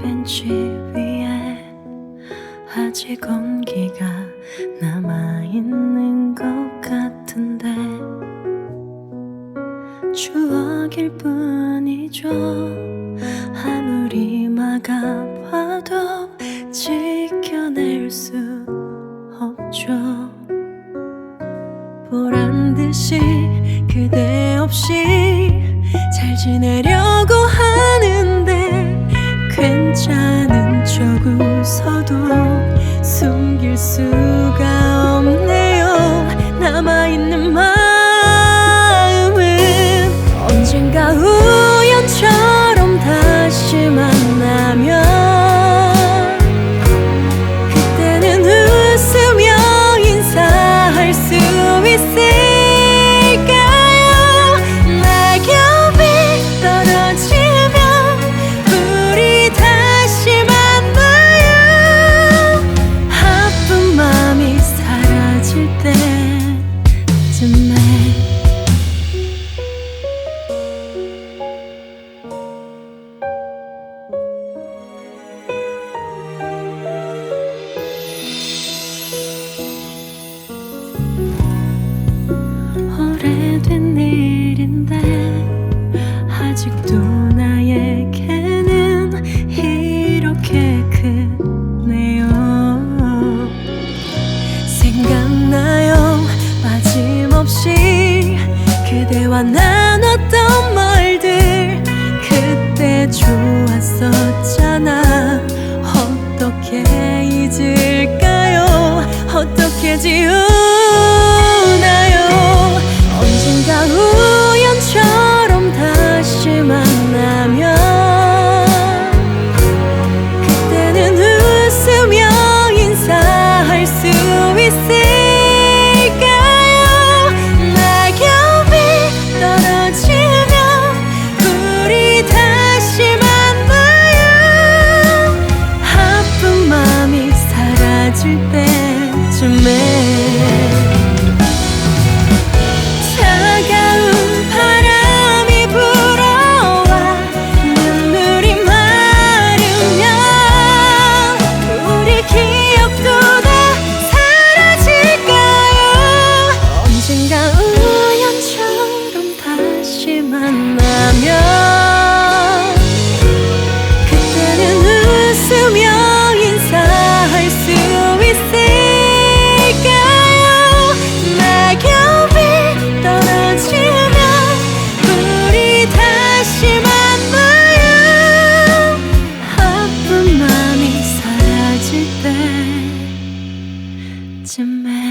벤치 위에 아직 온기가 남아있는 것 같은데 추억일 뿐이죠. 아무리 막아봐도 지켜낼 수 없죠. 보란 듯이 그대 없이 잘 지내려고 하는 はな to me.